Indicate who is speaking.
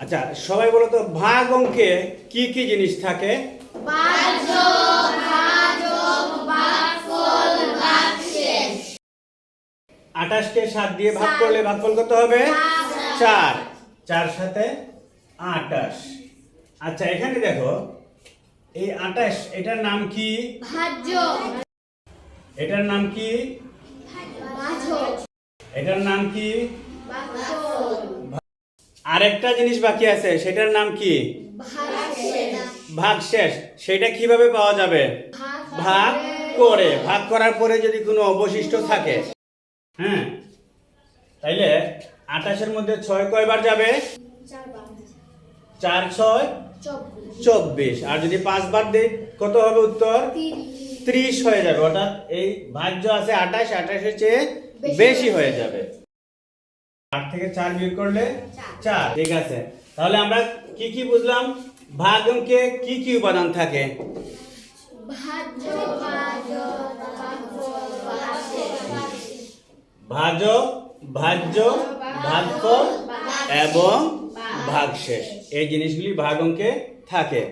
Speaker 1: আচ্ছা সবাই বলো তো ভাগ অঙ্কে কি কি জিনিস থাকে? আঠাশকে সাত দিয়ে ভাগ করলে ভাগফল কত হবে? চার। চার সাথে আটাশ আচ্ছা এখানে দেখো এই আটাশ এটার নাম কি? এটার নাম কি? এটার নাম কি? আরেকটা জিনিস বাকি আছে সেটার নাম কি? ভাগ শেষ। সেটা কীভাবে পাওয়া যাবে? ভাগ করে। ভাগ করার পরে যদি কোনো অবশিষ্ট থাকে। হ্যাঁ। তাইলে আঠাশের মধ্যে ছয় কয়বার যাবে?
Speaker 2: চার
Speaker 1: ছয়?
Speaker 2: চব্বিশ।
Speaker 1: আর যদি পাঁচবার দিই কত হবে উত্তর?
Speaker 2: ত্রিশ।
Speaker 1: হয়ে যাবে। অর্থাৎ এই ভাজ্য আছে আঠাশ আঠাশের চেয়ে
Speaker 2: বেশি
Speaker 1: হয়ে যাবে। আট থেকে চার বিয়োগ করলে চার। ঠিক আছে। তাহলে আমরা কি কি বুঝলাম? ভাগ অঙ্কে কি কি উপাদান থাকে? ভাজ ভাজ্য ভাগফল এবং ভাগশেষ। এই জিনিসগুলি ভাগ অঙ্কে থাকে।